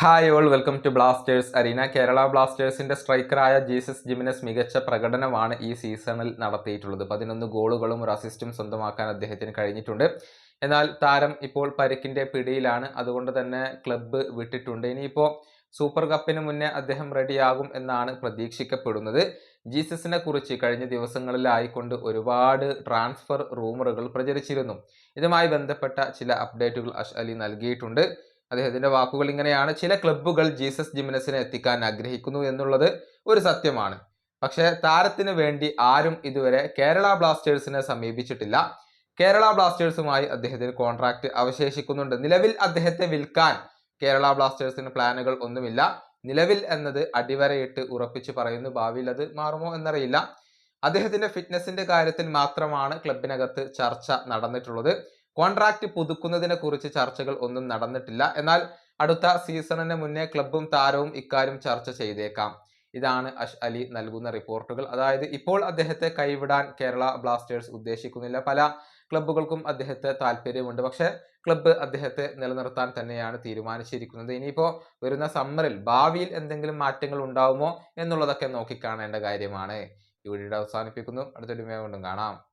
Hi all welcome to Blasters arena Kerala ബ്ലാസ്റ്റേഴ്സിന്റെ സ്ട്രൈക്കറായ Jesus Jiménez മികച്ച പ്രകടനമാണ് ഈ സീസണിൽ നടത്തിയിട്ടുള്ളത്. പതിനൊന്ന് ഗോളുകളും ഒരു അസിസ്റ്റും സ്വന്തമാക്കാൻ അദ്ദേഹത്തിന് കഴിഞ്ഞിട്ടുണ്ട്. എന്നാൽ താരം ഇപ്പോൾ പരിക്കിന്റെ പിടിയിലാണ്. അതുകൊണ്ട് തന്നെ ക്ലബ്ബ് വിട്ടിട്ടുണ്ട്. ഇനിയിപ്പോൾ സൂപ്പർ കപ്പിന് മുന്നേ അദ്ദേഹം റെഡിയാകും എന്നാണ് പ്രതീക്ഷിക്കപ്പെടുന്നത്. ജീസസിനെ കുറിച്ച് കഴിഞ്ഞ ദിവസങ്ങളിലായിക്കൊണ്ട് ഒരുപാട് ട്രാൻസ്ഫർ റൂമറുകൾ പ്രചരിച്ചിരുന്നു. ഇതുമായി ബന്ധപ്പെട്ട ചില അപ്ഡേറ്റുകൾ അഷ് അലി നൽകിയിട്ടുണ്ട്. അദ്ദേഹത്തിന്റെ വാക്കുകൾ ഇങ്ങനെയാണ്. ചില ക്ലബ്ബുകൾ ജീസസ് ജിമിനസിനെ എത്തിക്കാൻ ആഗ്രഹിക്കുന്നു എന്നുള്ളത് ഒരു സത്യമാണ്. പക്ഷേ താരത്തിന് വേണ്ടി ആരും ഇതുവരെ കേരള ബ്ലാസ്റ്റേഴ്സിനെ സമീപിച്ചിട്ടില്ല. കേരള ബ്ലാസ്റ്റേഴ്സുമായി അദ്ദേഹത്തിന് കോൺട്രാക്ട് അവശേഷിക്കുന്നുണ്ട്. നിലവിൽ അദ്ദേഹത്തെ വിൽക്കാൻ കേരള ബ്ലാസ്റ്റേഴ്സിന് പ്ലാനുകൾ ഒന്നുമില്ല. നിലവിൽ എന്നത് അടിവരയിട്ട് ഉറപ്പിച്ച് പറയുന്നു. ഭാവിയിൽ അത് മാറുമോ എന്നറിയില്ല. അദ്ദേഹത്തിന്റെ ഫിറ്റ്നസിന്റെ കാര്യത്തിൽ മാത്രമാണ് ക്ലബിനകത്ത് ചർച്ച നടന്നിട്ടുള്ളത്. കോൺട്രാക്ട് പുതുക്കുന്നതിനെ കുറിച്ച് ചർച്ചകൾ ഒന്നും നടന്നിട്ടില്ല. എന്നാൽ അടുത്ത സീസണിന് മുന്നേ ക്ലബും താരവും ഇക്കാര്യം ചർച്ച ചെയ്തേക്കാം. ഇതാണ് അഷ് അലി നൽകുന്ന റിപ്പോർട്ടുകൾ. അതായത് ഇപ്പോൾ അദ്ദേഹത്തെ കൈവിടാൻ കേരള ബ്ലാസ്റ്റേഴ്സ് ഉദ്ദേശിക്കുന്നില്ല. പല ക്ലബ്ബുകൾക്കും അദ്ദേഹത്തെ താല്പര്യമുണ്ട് പക്ഷെ ക്ലബ്ബ് അദ്ദേഹത്തെ നിലനിർത്താൻ തന്നെയാണ് തീരുമാനിച്ചിരിക്കുന്നത്. ഇനിയിപ്പോൾ വരുന്ന സമ്മറിൽ ഭാവിയിൽ എന്തെങ്കിലും മാറ്റങ്ങൾ ഉണ്ടാവുമോ എന്നുള്ളതൊക്കെ നോക്കിക്കാണേണ്ട കാര്യമാണ്. ഈ വീഡിയോ അവസാനിപ്പിക്കുന്നു. അടുത്തൊരു മേ കൊണ്ടും കാണാം.